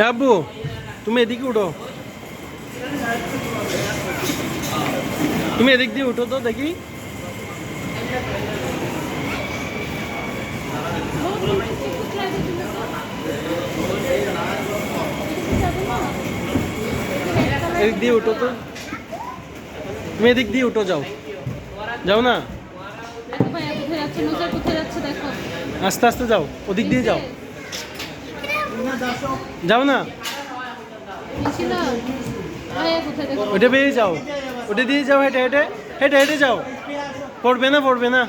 আব্বু তুমি এদিকে উঠো। তুমি এদিক দিয়ে উঠো তো দেখি। এদিক দিয়ে উঠো তো। তুমি এদিক দিয়ে উঠো যাও। যাও না? আস্তে আস্তে যাও। ওদিক দিয়ে যাও। যাও না। ওটা বেরিয়ে যাও। ওটা দিয়ে যাও হেঁটে হেঁটে হেঁটে হেঁটে যাও। পড়বে না পড়বে না।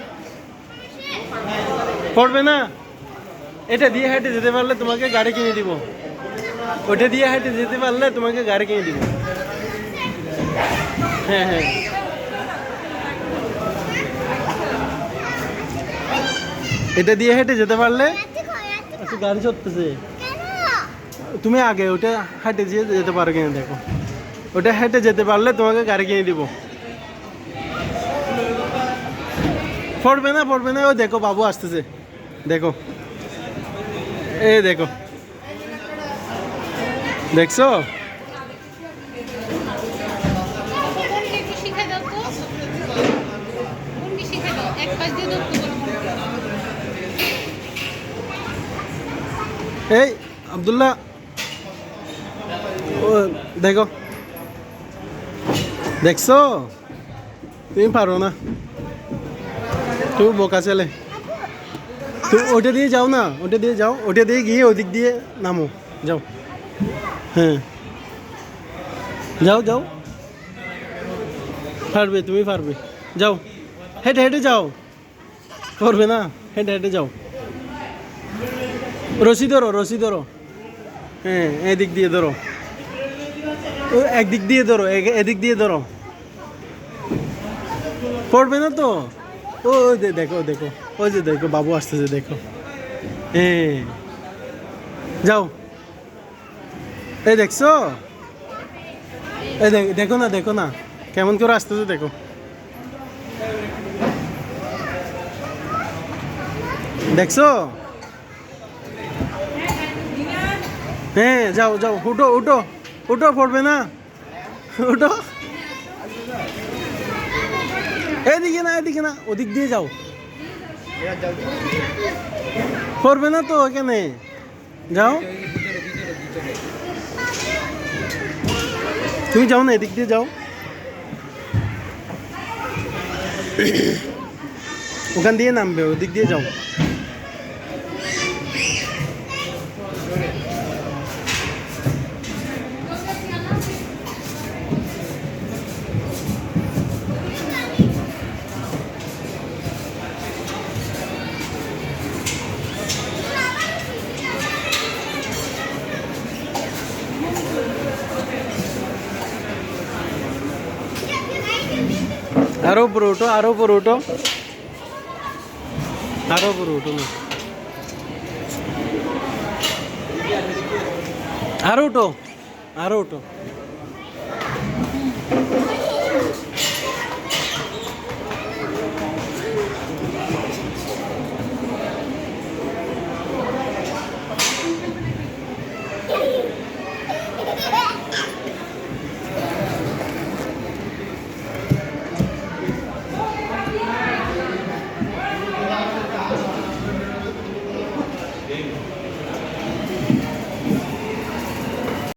পড়বে না। এটা দিয়ে হেঁটে যেতে পারলে তোমাকে গাড়ি কিনে দিব। ওটা দিয়ে হেঁটে যেতে পারলে তোমাকে গাড়ি কিনে দিব। হ্যাঁ হ্যাঁ। এটা দিয়ে হেঁটে যেতে পারলে আচ্ছা গাড়ি চড়তেছে। তুমি আগে ওটা হেঁটে যেয়ে যেতে পারো কিনা দেখো। ওটা হেঁটে যেতে পারলে তোমাকে গাড়ি কিনে দিব। পড়বে না পড়বে না, ও দেখো, বাবু আসতেছে। দেখো। এ দেখো। দেখছ? এই একটু শিখাই দাও তো কোনকে শিখাই দাও এক পাশ দিয়ে দাও তো এই আবদুল্লাহ ও দেখো। দেখছ? তুমি পারো না। তুমি বোকা ছেলে। তুমি ওটা দিয়ে যাও না ওটা দিয়ে যাও। ওটা দিয়ে গিয়ে ওদিক দিয়ে নামো। যাও। হ্যাঁ। যাও যাও। পারবে, তুমি পারবে। যাও। হেঁটে হেঁটে যাও। করবে না? হেঁটে হেঁটে যাও। রশি ধরো রশি ধরো। হ্যাঁ এদিক দিয়ে ধরো। একদিক দিয়ে ধরো এদিক দিয়ে ধরো। পড়বে না তো? ও দেখো দেখো। ওই যে দেখো, বাবু আসতেছে, দেখো। হ্যাঁ। যাও। এই দেখছ? এই দেখ- দেখো না দেখো না। কেমন করে আসতেছে, দেখো। দেখছ? হ্যাঁ যাও যাও, উঠো উঠো। উঠো, পড়বে না। উঠো। এদিকে না এদিকে না, ওদিক দিয়ে যাও। পড়বে না তো এখানে। যাও। তুমি যাও না, এদিক দিয়ে যাও। ওখান দিয়ে নামবে, ওদিক দিয়ে যাও। আরও উপরে উঠো আরও উপরে উঠো আরও উপরে উঠো